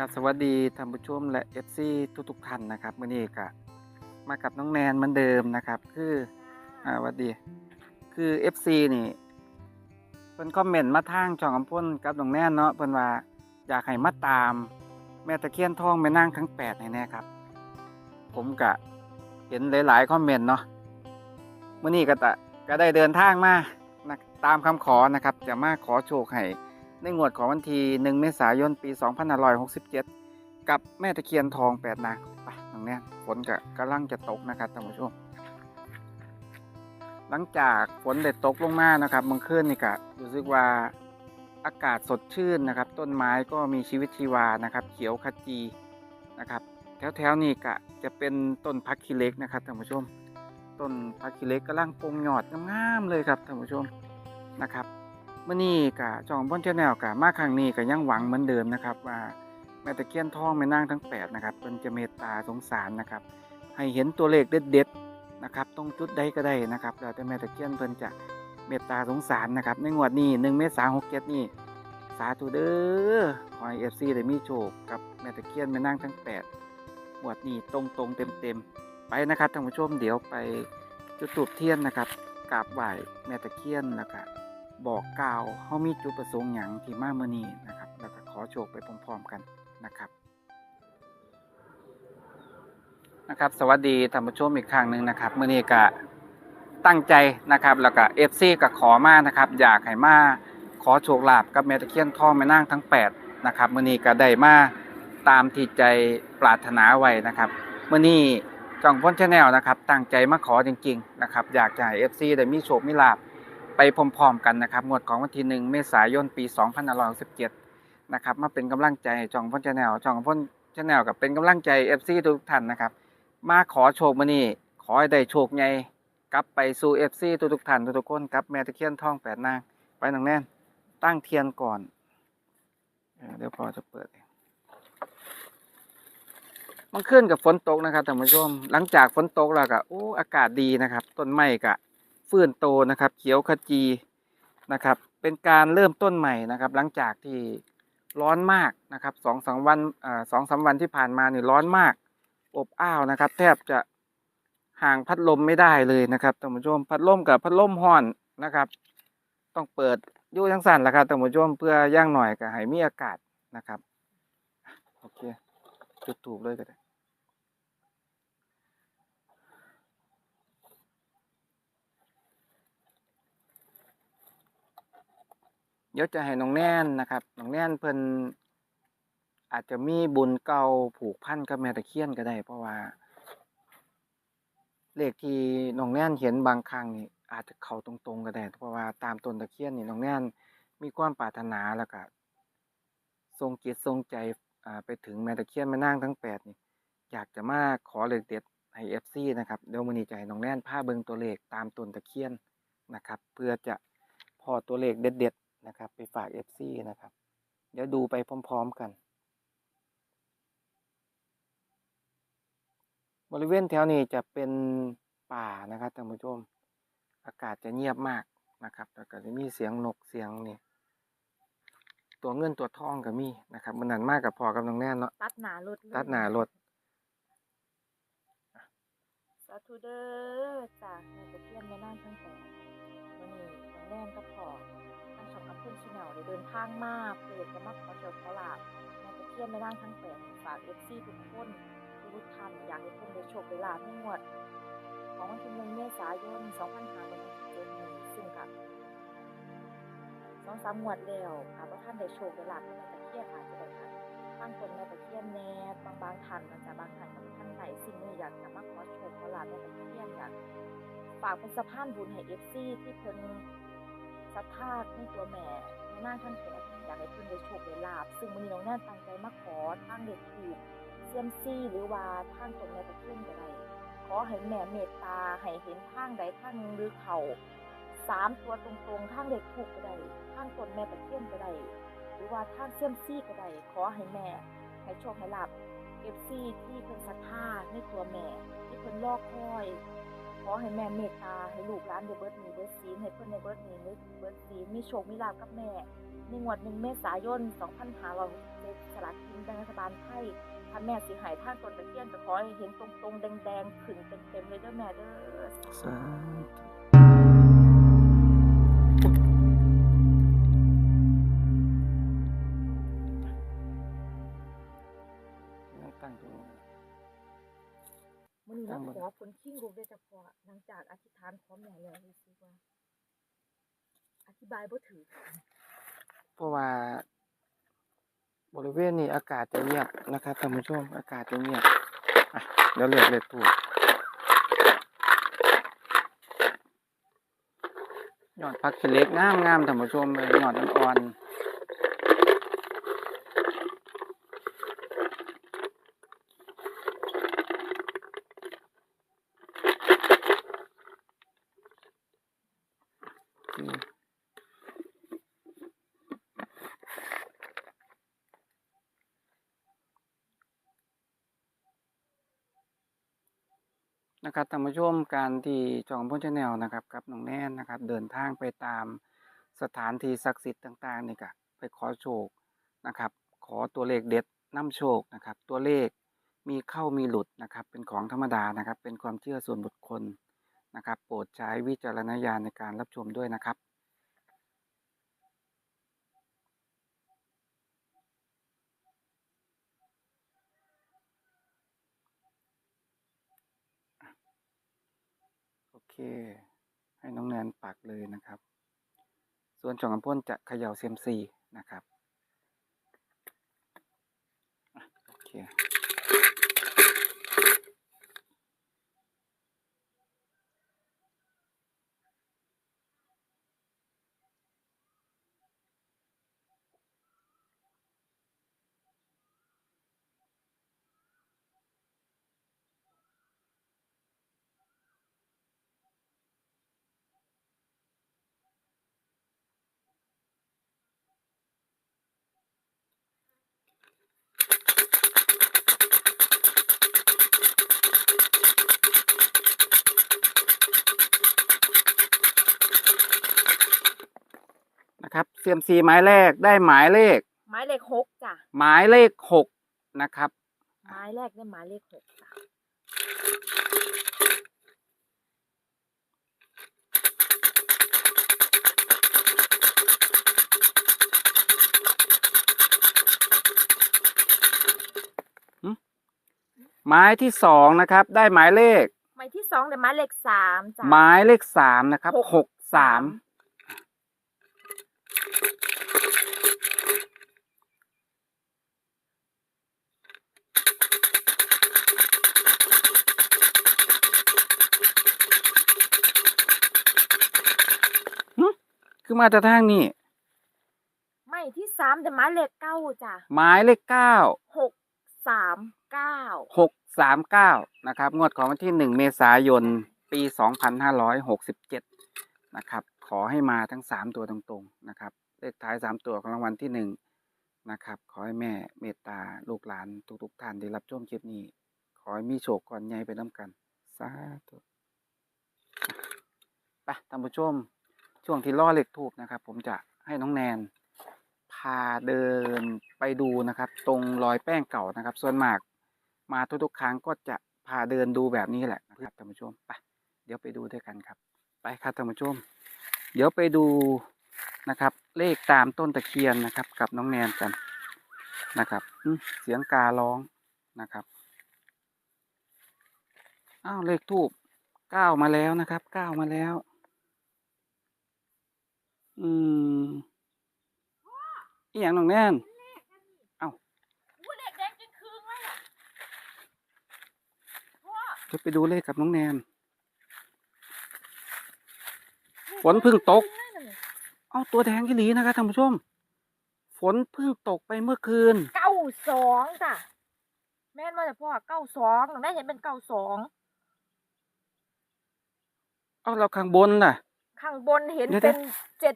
ครับสวัสดีท่านผู้ชมและ FC ทุกทุกๆท่านนะครับมื่อนี้ก็มากับน้องแนนเหมือนเดิมนะครับ คืออ่าสวัสดี คือ FC นี่เพิ่นคอมเมนต์มาทางช่องอำพ่นกับน้องแนนเนาะเพิ่นว่าอยากให้มาตาม แม่ตะเคียนทองแม่นางทั้ง8ให้แน่ครับ ผมก็เห็นหลายๆคอมเมนต์เนาะมื่อนี้ก็ตะก็ได้เดินทางมานะตามคำขอนะครับ จะมาขอโชคให้ ในงวดของวันที่1เมษายน ปี 2567 กับแม่ตะเคียนทองแปดนางไปตรงเนี้ยฝนก็กำลังจะตกนะครับท่านผู้ชม หลังจากฝนได้ตกลงมานะครับเมื่อคืนนี่ก็รู้สึกว่าอากาศสดชื่นนะครับ ต้นไม้ก็มีชีวิตชีวานะครับ เขียวขจีนะครับ แถวๆนี้ก็จะเป็นต้นพักคีเล็กนะครับท่านผู้ชม ต้นพักคีเล็กกำลังปงหยอดงามๆเลยครับท่านผู้ชมนะครับ มื่อนี้กะจองพ้นชาแนลกะมาครั้งนี้ก็ยังหวังเหมือนเดิมนะครับว่าแม่ตะเคียนทองแม่นางทั้งแปดนะครับเพิ่นจะเมตตาสงสารนะครับ ให้เห็นตัวเลขเด็ดๆนะครับตรงจุดใดก็ได้นะครับแล้วแต่แม่ตะเคียนเพิ่นจะเมตตาสงสารนะครับในงวดนี้1เมษายน67นี่สาธุเด้อขอให้ FC ได้มีโชคกับแม่ตะเคียนแม่นางทั้งแปดงวดนี้ตรงๆเต็มๆไปนะครับท่านผู้ชมเดี๋ยวไปจุดตูปเทียนนะครับกราบไหว้แม่ตะเคียนแล้วก็บ บอกกล่าวเขามีจุดประสงค์อย่างที่มาเมื่อนี้นะครับ แล้วก็ขอโชคไปพร้อมๆกันนะครับนะครับ สวัสดีท่านผู้ชมอีกครั้งหนึ่งนะครับเมื่อนี้ก็ตั้งใจนะครับ แล้วก็เอฟซีก็ขอมานะครับ อยากให้มาขอโชคลาภกับแม่ตะเคียนทองแม่นางทั้ง8นะครับเมื่อนี้ก็ได้มาตามที่ใจปรารถนาไว้นะครับเมื่อนี้จ่องพ้นชาแนลนะครับ ตั้งใจมาขอจริง ๆ นะครับ อยากจะให้เอฟซีได้มีโชคมีลาภ ไปพร้อมๆกันนะครับงวดของวันที่หนึ่งเมษายนปี2567นะครับมาเป็นกำลังใจให้ช่องพ่นชาแนลช่องพ่นชาแนลกับเป็นกำลังใจ FC ทุกท่านนะครับ มาขอโชคมานี่ขอให้ได้โชคใหญ่กลับไปสู่ FC ทุกๆท่านทุกๆคนกับแม่ตะเคียนทองแปดนางไปหนังแน่นตั้งเทียนก่อนเดี๋ยวพอจะเปิดเองมันขึ้นกับฝนตกนะครับท่านผู้ชม หลังจากฝนตกแล้วก็โอ้อากาศดีนะครับ ต้นไม้ก็ ฟื้นโตนะครับ เขียวขจีนะครับ เป็นการเริ่มต้นใหม่นะครับ หลังจากที่ร้อนมากนะครับสองสามวันอ่าสองสามวันที่ผ่านมาเนี่ร้อนมาก อบอ้าวนะครับ แทบจะห่างพัดลมไม่ได้เลยนะครับท่านผู้ชมพัดลมกับพัดลมห้อนนะครับ ต้องเปิดยู่ทั้งสั่นละครับท่านผู้ชมเพื่อย่างหน่อยก็ให้มีอากาศนะครับโอเคจุดถูกเลยก็ได้ เดี๋ยวจะให้น้องแน่นนะครับน้องแน่นเพิ่นอาจจะมีบุญเก่าผูกพันกับแม่ตะเคียนก็ได้ เพราะว่า เลขที่น้องแน่นเห็นบางครั้งนี่อาจจะเข้าตรงๆก็ได้ เพราะว่าตามต้นตะเคียนนี่น้องแน่นมีความปรารถนาแล้วก็ทรงจิตทรงใจอ่าไปถึงแม่ตะเคียนแม่นางทั้งแปดนี่อยากจะมาขอเลขเด็ดให้ FC นะครับเดี๋ยวมือนี้จะให้น้องแน่นพาเบิงตัวเลขตามต้นตะเคียนนะครับ เพื่อจะพอตัวเลขเด็ดๆ นะครับ ไปฝาก FC นะครับ เดี๋ยวดูไปพร้อม ๆ กัน บริเวณแถวนี้จะเป็นป่านะครับท่านผู้ชม อากาศจะเงียบมากนะครับแล้วก็จะมีเสียงนกเสียงนี่ตัวเงินตัวทองก็มีนะครับ มันนั่นมากกับพอกับน้องแน่นเนาะตัดหนารถเลยตัดหน้ารถสาธุเด้อจากแม่ตะเคียนแม่นางทั้งแต่วันนี้น้องแนนก็ขอ ทางช่องอัพเพิ่นชาแนลได้เดินทางมาเพื่อจะมาขอโชคขอลาบแม่ตะเคียนแม่นางทั้งแปดฝากเอฟซีทุกคนทุกท่านอยากให้เพิ่นได้โชคได้ลาบในงวด ของวันที่หนึ่งเมษายน2567นี้ซึ่งกับสองสามงวดแล้วหากว่าท่านได้โชคได้ลาบในแม่ตะเคียนอาจจะได้ค่ะตั้งต้นแม่ตะเคียนแน่บางบางท่านมันจะบางท่านกับท่านไหนสิ่งนี้อยากจะมาขอโชคขอลาบแม่ตะเคียนอยากฝากเป็นสะพานบุญให้เอฟซีที่เพิ่น ศรัทธาในตัวแม่ในหน้าท่านแขกอยากให้เพิ่นได้โชคได้ลาบ ซึ่งมื้อนี้น้องแน่นตั้งใจมาขอทางเด็กถูกเซียมซี่หรือว่าทางต้นแม่ตะเคียนก็ได้ขอให้แม่เมตตาให้เห็นทางใดทางหนึ่งหรือเขาสามตัวตรงๆทางเด็กถูกก็ได้ทางตนแม่ตะเคียนก็ได้หรือว่าทางเซียมซี่ก็ได้ขอให้แม่ให้โชคให้ลาบเอฟซีที่เพิ่นศรัทธาในตัวแม่ ที่เพิ่นรอคอย ขอให้แม่เมตตาให้ลูกหลานได้เบิดมีเบิดศีลให้เพื่อนได้เบิดหนี้เบิดศีลมีโชคมีลาบกับแม่ในงวดหนึ่งเมษายน2560สลากกินแบ่งรัฐบาลไทยถ้าแม่สิหายท่านต้นตะเคียนก็ขอให้เห็นตรงๆ แดงๆขึ้นเต็มๆเลยเด้อแม่เด้อสาธุ มื้อนี้ตั้เรางบ่ขอผลขิ้งลูกได้จะพอหลังจากอธิษฐานขอแม่แล้วรู้สึกว่า อธิบายบ่ถูกเพราะว่า บริเวณนี้อากาศจะเงียบนะครับท่านผู้ชมอากาศจะเงียบอะเดี๋ยวเลือกเลขถูกยอดพักขี้เหล็กงามงามๆท่านผู้ชมเลยยอดอ่อนๆ นะครับท่านผู้ชมการที่จองพ้นชาแนลนะครับกับน้องแน่นนะครับ เดินทางไปตามสถานที่ศักดิ์สิทธิ์ต่างๆนี่ก็ไปขอโชคนะครับ ขอตัวเลขเด็ดน้ำโชคนะครับ ตัวเลข มีเข้ามีหลุดนะครับ เป็นของธรรมดานะครับ เป็นความเชื่อส่วนบุคคลนะครับ โปรดใช้วิจารณญาณในการรับชมด้วยนะครับโอเค ให้น้องแนนปักเลยนะครับ ส่วนจองกำพ่นจะเขย่าเซียมซีนะครับโอเค ซียมซีหมายแรกได้หมายเลข หมายเลขหกจ้ะหมายเลขหกนะครับ หมายแรกได้หมายเลขหกจ้ะหมายที่สองนะครับ ได้หมายเลข หมายที่สองได้หมายเลขสามจ้ะหมายเลขสามนะครับหกหกสาม คือมาจากทางนี้หมายที่สามได้หมายเลขเก้าจ้ะหมายเลขเก้าหกสามเก้าหกสามเก้านะครับ งวดของวันที่หนึ่งเมษายนปีสองพันห้าร้อยหกสิบเจ็ดนะครับ ขอให้มาทั้งสามตัวตรงๆนะครับ เลขท้ายสามตัวของรางวัลที่หนึ่งนะครับ ขอให้แม่เมตตาลูกหลานทุกๆท่านที่รับชมคลิปนี้ ขอให้มีโชคก่อนใหญ่ไปน้ำกันสาธุไปท่านผู้ชม ช่วงที่ล่อเหล็กทูบนะครับ ผมจะให้น้องแนน พาเดินไปดูนะครับ ตรงรอยแป้งเก่านะครับ ส่วนมากมาทุกๆครั้งก็จะพาเดินดูแบบนี้แหละนะครับท่านผู้ชมไปเดี๋ยวไปดูด้วยกันครับ ไปครับท่านผู้ชม เดี๋ยวไปดูนะครับ เลขตามต้นตะเคียนนะครับ กับน้องแนนกันนะครับเสียงการ้องนะครับอ้าวเลขทูบเก้ามาแล้วนะครับเก้ามาแล้ว อืมอีหยังน้องแนนอู้เลขแดงจริงคืนเลยอะพ่อจะไปดูเลขกับน้องแนน ฝนเพิ่งตก เอาตัวแดงกี่หลีนะครับท่านผู้ชม ฝนเพิ่งตกไปเมื่อคืน เก้าสองจ้ะแม่นว่าแต่พ่อเก้าสองหนูได้เห็นเป็นเก้าสองเอาเราข้างบนน่ะ ข้างบนเห็นเดี๋ยว เป็นเจ็ด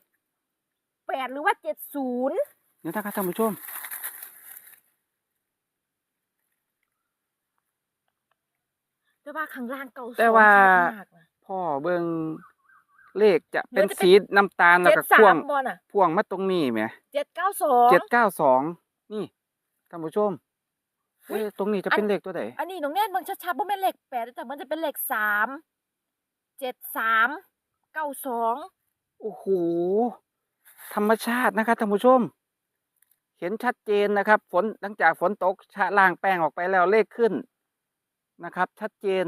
แปดหรือว่าเจ็ดศูนย์เดี๋ยวนะครับท่านผู้ชมแต่ว่าข้างล่างเก้าสองแต่ว่า ชัดมากนะพ่อเบิ่งเลขจะเป็นเดี๋ยวจะเป็นสีน้ำตาลแล้วเจ็ดก็สาพ่วงมบอลอะพ่วงมาตรงนี้ไหมเจ็ดเก้าสองเจ็ดเก้าสองนี่ท่านผู้ชมเอ๊ะตรงนี้จะเป็นเลขตัวไหนอันนี้น้องแน่นเบิ่งชัดๆบ่แม่นเลขแปดแต่มันจะเป็นเลขสามเจ็ดสามเก้าสองโอ้โห ธรรมชาตินะครับท่านผู้ชม เห็นชัดเจนนะครับ ฝนหลังจากฝนตกชะล่างแป้งออกไปแล้วเลขขึ้นนะครับ ชัดเจน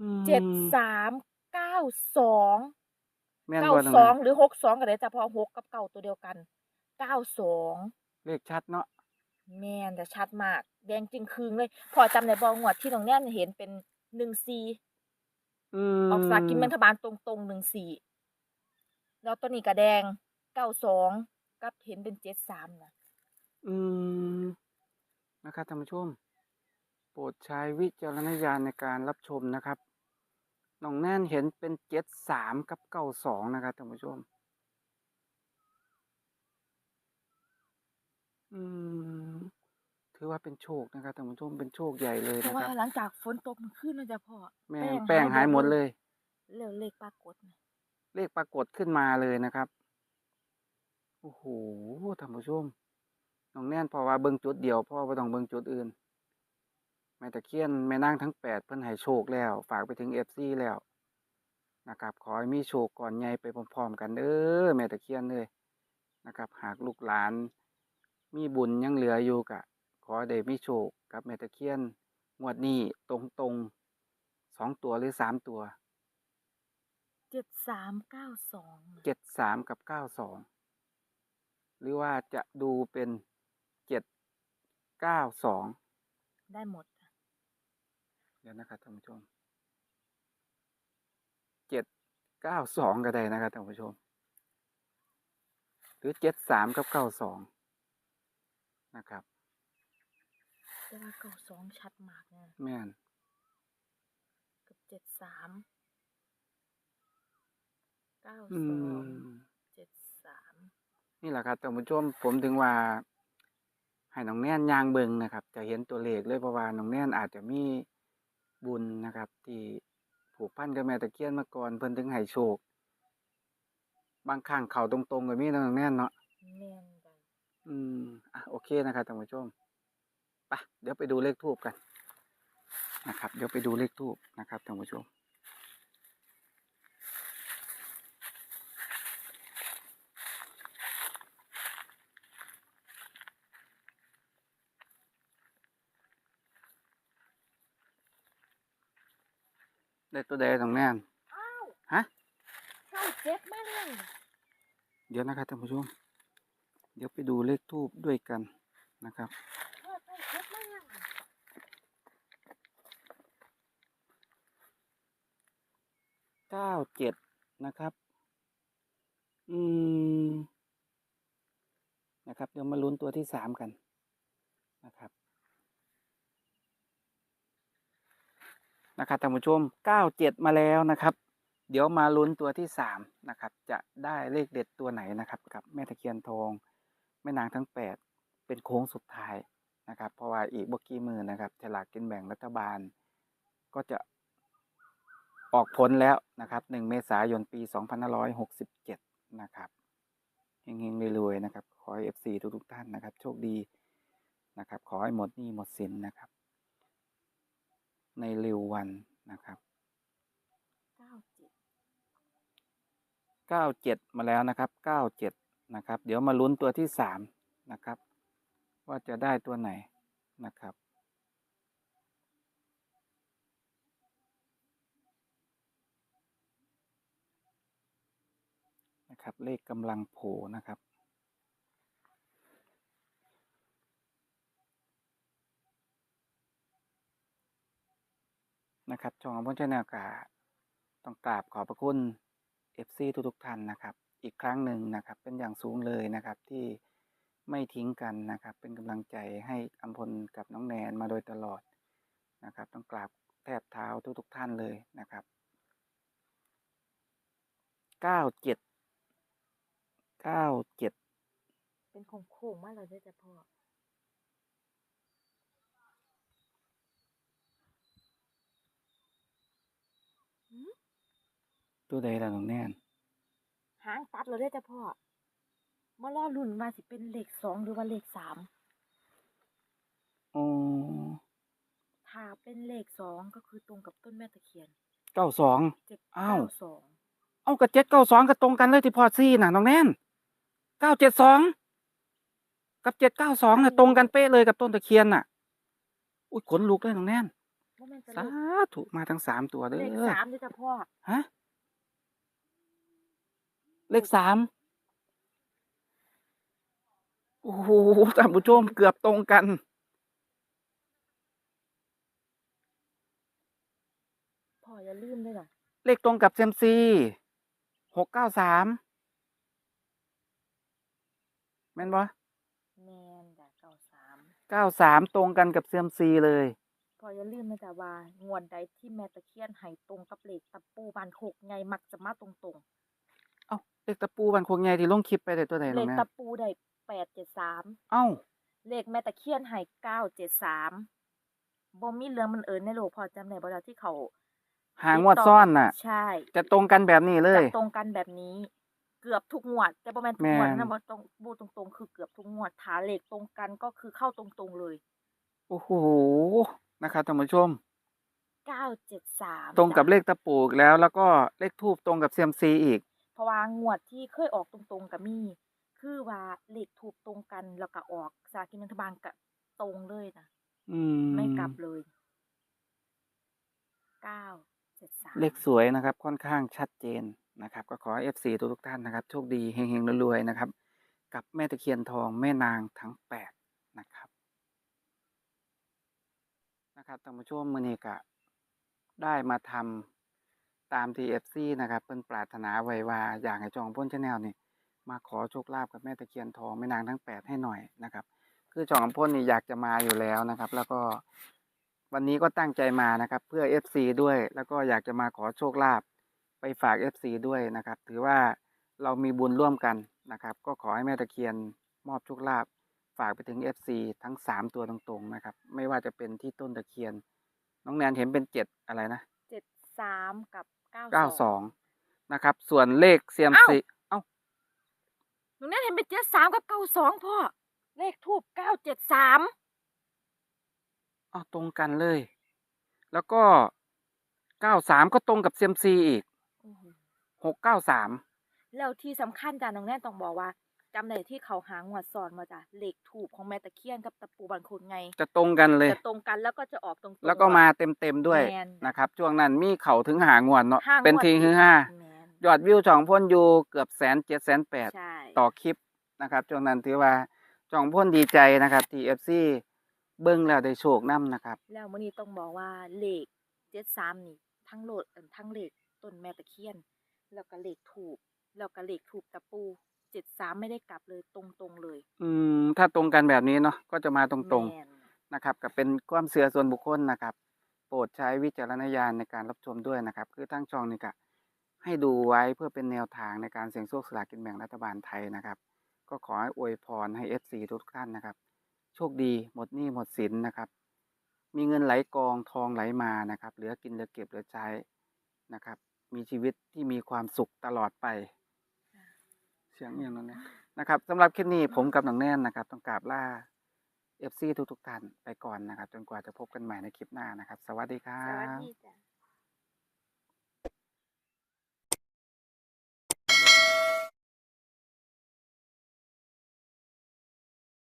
อืมเจ็ดสามเก้าสองแม่นเก้าบ่น้องสองแนนหรือหกสองก็ได้แต่พอหกกับเก้าตัวเดียวกันเก้าสองเลขชัดเนาะแม่นแต่ชัดมาก แดงจริงคืงเลย พอจำได้บ่งวดที่น้องแน่นเห็นเป็นหนึ่งซีอืมออกสลากกินแบ่งรัฐบาลตรงๆหนึ่งสี่ แล้วตัวนี้ก็แดงเก้าสองกับเห็นเป็นเจ็ดสามนะอืมนะครับท่านผู้ชม โปรดใช้วิจารณญาณในการรับชมนะครับน้องแน่นเห็นเป็นเจ็ดสามกับเก้าสองนะครับท่านผู้ชม อืม ถือว่าเป็นโชคนะครับท่านผู้ชมเป็นโชคใหญ่เลยเพราะนะคว่ารับ หลังจากฝนตกมันขึ้นนะจ๊ะพ่อแม่แป้งงแป้งหายหายหหมมดดเลเลยยเลขเลขปรากฏนะ เลขปรากฏขึ้นมาเลยนะครับ โอ้โหท่านผู้ชมน้องแน่นพราะว่าเบิ่งจุดเดียวพราะว่าบ่ต้องเบิ่งจุดอื่น แม่ตะเคียนแม่นางทั้งแปดเพิ่นให้โชคแล้ว ฝากไปถึง FC แล้วนะครับ ขอให้มีโชคก่อนใหญ่ไปพร้อมๆกันเด้อแม่ตะเคียนเลยนะครับ หากลูกหลาน มีบุญยังเหลืออยู่กะ ขอได้มีโชคกับแม่ตะเคียนงวดนี้ตรงๆสองตัวหรือสามตัว เจ็ดสามเก้าสองเจ็ดสามกับเก้าสองหรือว่าจะดูเป็นเจ็ดเก้าสองได้หมดค่ะเดี๋ยวนะครับท่านผู้ชมเจ็ดเก้าสองก็ได้นะครับท่านผู้ชม หรือเจ็ดสามกับเก้าสองนะครับแต่ว่าเก้าสองชัดมากนะแม่นกับเจ็ดสาม เก้าอืสองมเจ็ดสามนี่แหละครับท่านผู้ชมผมถึงว่า ให้น้องแน่นยางเบิงนะครับ จะเห็นตัวเลขเลยเพราะว่าน้องแน่นอาจจะมีบุญนะครับ ที่ผูกพันกับแม่ตะเคียนมาก่อนเพิ่นถึงให้โชค บางครั้งเขาตรงๆก็มีนะน้องแน่นเนาะแม่นจ้ะอืมอะโอเคนะครับท่านผู้ชมไปเดี๋ยวไปดูเลขทูบกันนะครับ เดี๋ยวไปดูเลขทูบนะครับท่านผู้ชม ได้ตัวใดน้องแน่นอ้าวฮะเก้าเจ็ดมาเลยเดี๋ยวนะครับท่านผู้ชม เดี๋ยวไปดูเลขทูบด้วยกันนะครับพ่อเก้าเจ็ดมาเลยเก้าเจ็ดนะครับ อืม นะครับ เดี๋ยวมาลุ้นตัวที่สามกันนะครับ นะครับท่านผู้ชมเก้าเจ็ดมาแล้วนะครับ เดี๋ยวมาลุ้นตัวที่สามนะครับ จะได้เลขเด็ดตัวไหนนะครับ กับแม่ตะเคียนทองแม่นางทั้งแปดเป็นโค้งสุดท้ายนะครับ เพราะว่าอีกบกี่มือนะครับฉลากกินแบ่งรัฐบาล ก็จะออกผลแล้วนะครับ 1 เมษายนปี 2567 นะครับเฮงๆรวยๆนะครับ ขอให้ FC ทุกๆท่านนะครับ โชคดีนะครับ ขอให้หมดหนี้หมดสินนะครับ ในเร็ววันนะครับเก้าเจ็ด97มาแล้วนะครับ97นะครับ เดี๋ยวมาลุ้นตัวที่3นะครับ ว่าจะได้ตัวไหนนะครับนะครับเลขกำลังโผล่นะครับ นะครับช่องของพ่อชาแนลกาต้องกราบขอบพระคุณ FC ทุกๆท่านนะครับ อีกครั้งหนึ่งนะครับเป็นอย่างสูงเลยนะครับที่ไม่ทิ้งกันนะครับ เป็นกำลังใจให้อัมพลกับน้องแนนมาโดยตลอดนะครับ ต้องกราบแทบเท้าทุกๆท่านเลยนะครับเก้าเจ็ดเก้าเจ็ดเป็นโค้งๆมาเลยด้อจ้ะพ่อ ตัวใดล่ะน้องแนนหางตัดเลยได้อจ้ะพ่อมารอลุ้นว่าสิเป็นเลขสองหรือว่าเลขสามอ๋อถ้าเป็นเลขสองก็คือตรงกับต้นแม่ตะเคียนเก้าสอง เจ็ดอ้าวเก้าสองเอากับเจ็ดเก้าสองก็ตรงกันเลยที่พอซี่น่ะน้องแนนเก้าเจ็ดสองกับเจ็ดเก้าสองน่ะตรงกันเป๊ะเลยกับต้นตะเคียนน่ะ อุ้ยขนลุกเลยน้องแนนว่าแม่นจะสาเลขธุมาทั้งสามตัวเด้เลขอสามด้วยจ้ะพ่อฮะ เลขสามโอ้โหท่านผู้ชมเกือบตรงกัน พ่ออย่าลืมด้วยนะเลขตรงกับเซยมซีหกเก้าสามแม่นบ่แมนจ้ะเก้าสามเก้าสามตรงกันกับเซยมซีเลยพ่ออย่าลืมนะจ๊ะว่างวดใดที่แม่ตะเคียนให้ตรงกับเลขตะปูบานหกไงมักจะมาตรงเอ้า เลขตะปูบันคงใหญ่ที่ลงคลิปไปได้ตัวไหนๆน้เลองขแม่ตะปูได้แปดเจ็ดสามเอ้าเลขแม่ตะเคียนให้เก้าเจ็ดสามบ่มีเรื่องมันเอิญในโลกพอจำได้บ่แล้วที่เขาหางวดซ่อนน่ะ ใช่ จะตรงกันแบบนี้เลย จะตรงกันแบบนี้ เกือบทุกงวด แต่ประมาณทุกงวดแม่น นะบ่ตรงบูตรงๆ คือเกือบทุกงวดฐานเลขตรงกันก็คือเข้าตรงๆเลยโอ้โหนะครับท่านผู้ชม เก้าเจ็ดสามตรงกับเลขตะปูอีกแล้ว แล้วก็เลขทูบตรงกับเซียมซีอีก เพราะว่างวดที่เคยออกตรงๆกับมี คือว่าเลขถูกตรงกันแล้วก็ออกสลากกินแบ่งรัฐบาลกับตรงเลยนะอืมไม่กลับเลยเก้าเจ็ดสามเลขสวยนะครับ ค่อนข้างชัดเจนนะครับ ก็ขอเอฟซีทุกๆท่านนะครับ โชคดีเฮงๆรวยๆนะครับ กับแม่ตะเคียนทองแม่นางทั้งแปดนะครับนะครับท่านผู้ชมมือนี้กะได้มาทำ ตามทีเอฟซีนะครับเพิ่นปรารถนาไว้ว่าอยากให้จองพ้นชาแนลนี่มาขอโชคลาภกับแม่ตะเคียนทองแม่นางทั้งแปดให้หน่อยนะครับ คือจองพ่นนี่อยากจะมาอยู่แล้วนะครับ แล้วก็วันนี้ก็ตั้งใจมานะครับ เพื่อ FC ด้วย แล้วก็อยากจะมาขอโชคลาภไปฝาก FC ด้วยนะครับ ถือว่าเรามีบุญร่วมกันนะครับ ก็ขอให้แม่ตะเคียนมอบโชคลาภฝากไปถึง FC ทั้ง 3 ตัวตรงๆนะครับ ไม่ว่าจะเป็นที่ต้นตะเคียน น้องแนนเห็นเป็น 7 อะไรนะเจ็ดสามกับ เก้าสอง92นะครับ ส่วนเลขเซียมซีเอ้าหนูเนี่ยเห็นเป็นเจ็ดสามกับเก้าสองพ่อ เลขทูบเก้าเจ็ดสามเอาตรงกันเลย แล้วก็93ก็ตรงกับเซียมซีอีก693แล้วที่สำคัญจ้ะน้องแน่ต้องบอกว่า จำได้ที่เขาหางวดสอนมาจ้ะเลขถูกของแม่ตะเคียนกับตะปูบันคนไง จะตรงกันเลย จะตรงกันแล้วก็จะออกตรงๆแล้วก็มาเต็มๆด้วยแม่นนะครับช่วงนั้นมีเข่าถึงหางวดเนาะห้างวดเป็นทีฮือห้าแม่นยอดวิวจ่องพ่นอยู่เกือบแสนเจ็ดแสนแปดใช่ต่อคลิปนะครับช่วงนั้นถือว่าจ่องพ่นดีใจนะครับทีเอฟซีเบิ้งแล้วได้โชคนํนะครับ แล้วมื้อนี้ต้องบอกว่าเลขเจ็ดสามนี่ทั้งโหลดเอิ่มทั้งเลขต้นแม่ตะเคียน แล้วก็เลขถูกแล้วก็เลขถูกตะปู เจ็ดสามไม่ได้กลับเลยตรงๆเลยอืมถ้าตรงกันแบบนี้เนาะก็จะมาตรงแม่นๆนะครับกับเป็นความเสื่อส่วนบุคคลนะครับ โปรดใช้วิจารณญาณในการรับชมด้วยนะครับ คือทั้งช่องนี่ก็ให้ดูไว้เพื่อเป็นแนวทางในการเสี่ยงโชคสลากกินแบ่งรัฐบาลไทยนะครับ ก็ขอให้อวยพรให้ FC ทุกท่านนะครับ โชคดีหมดหนี้หมดสินนะครับ มีเงินไหลกองทองไหลมานะครับ เหลือกินเหลือเก็บเหลือใช้นะครับ มีชีวิตที่มีความสุขตลอดไป เสียงอย่างนั้นเนี่ยนะครับสำหรับคลิปนี้ผมกับน้องแน่นนะครับ ต้องกราบลาเอฟซีทุกๆท่านไปก่อนนะครับ จนกว่าจะพบกันใหม่ในคลิปหน้านะครับ สวัสดีครัสวัสบดีจ้ะ